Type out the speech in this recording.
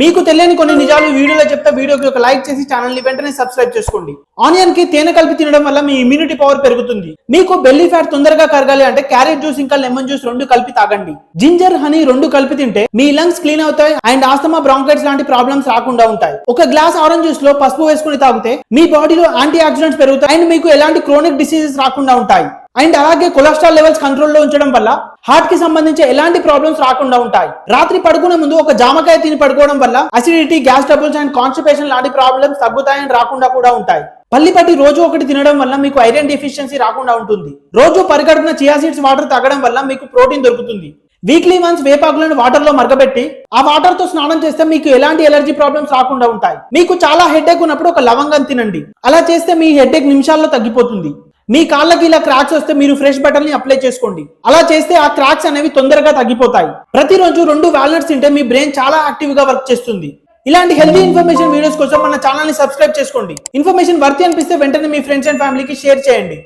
మీకు తెలియని కొన్ని నిజాలు వీడియోలో చెప్తే వీడియోకి ఒక లైక్ చేసి ఛానల్ని వెంటనే సబ్స్క్రైబ్ చేసుకోండి. ఆనియన్కి తేనె కలిపి తినడం వల్ల మీ ఇమ్యూనిటీ పవర్ పెరుగుతుంది. మీకు బెల్లీ ఫ్యాట్ తొందరగా కరగాలి అంటే క్యారెట్ జ్యూస్ ఇంకా లెమన్ జ్యూస్ రెండు కలిపి తాగండి. జింజర్ హనీ రెండు కలిపి తింటే మీ లంగ్స్ క్లీన్ అవుతాయి అండ్ ఆస్తమా బ్రాంకైట్స్ లాంటి ప్రాబ్లమ్స్ రాకుండా ఉంటాయి. ఒక గ్లాస్ ఆరెంజ్ జ్యూస్లో పసుపు వేసుకుని తాగితే మీ బాడీలో యాంటీ ఆక్సిడెంట్స్ పెరుగుతాయి అండ్ మీకు ఎలాంటి క్రోనిక్ డిసీజెస్ రాకుండా ఉంటాయి. అండ్ అలాగే కొలెస్ట్రాల్ లెవెల్స్ కంట్రోల్లో ఉంచడం వల్ల హార్ట్కి సంబంధించి ఎలాంటి ప్రాబ్లమ్స్ రాకుండా ఉంటాయి. రాత్రి పడుకునే ముందు ఒక జామకాయ తిని పడుకోవడం వల్ల acidity gas troubles and constipation లాంటి ప్రాబ్లమ్స్ తగ్గుతాయని రాకుండా కూడా ఉంటాయి. పల్లిపట్టి రోజు ఒకటి తినడం వల్ల మీకు ఐరన్ డెఫిషియన్సీ రాకుండా ఉంటుంది. రోజు పరిగడుపున చియా సీడ్స్ వాటర్ తాగడం వల్ల మీకు ప్రోటీన్ దొరుకుతుంది. వీక్లీ వన్స్ వేపాకులను వాటర్లో మరగబెట్టి ఆ వాటర్తో స్నానం చేస్తే మీకు ఎలాంటి ఎలర్జీ ప్రాబ్లమ్స్ రాకుండా ఉంటాయి. మీకు చాలా హెడేక్ ఉన్నప్పుడు ఒక లవంగం తినండి. అలా చేస్తే మీ హెడేక్ నిమిషాల్లో తగ్గిపోతుంది. మీ కాళ్ళకి ఇలా క్రాక్స్ వస్తే మీరు ఫ్రెష్ బట్టల్ని అప్లై చేసుకోండి. అలా చేస్తే ఆ క్రాక్స్ అనేవి తొందరగా తగ్గిపోతాయి. ప్రతిరోజు రెండు వాల్నట్స్ తింటే మీ బ్రెయిన్ చాలా యాక్టివ్గా వర్క్ చేస్తుంది. ఇలాంటి హెల్దీ ఇన్ఫర్మేషన్ వీడియోస్ కోసం మన ఛానల్ని సబ్స్క్రైబ్ చేసుకోండి. ఇన్ఫర్మేషన్ వర్తి అనిపిస్తే వెంటనే మీ ఫ్రెండ్స్ అండ్ ఫ్యామిలీకి షేర్ చేయండి.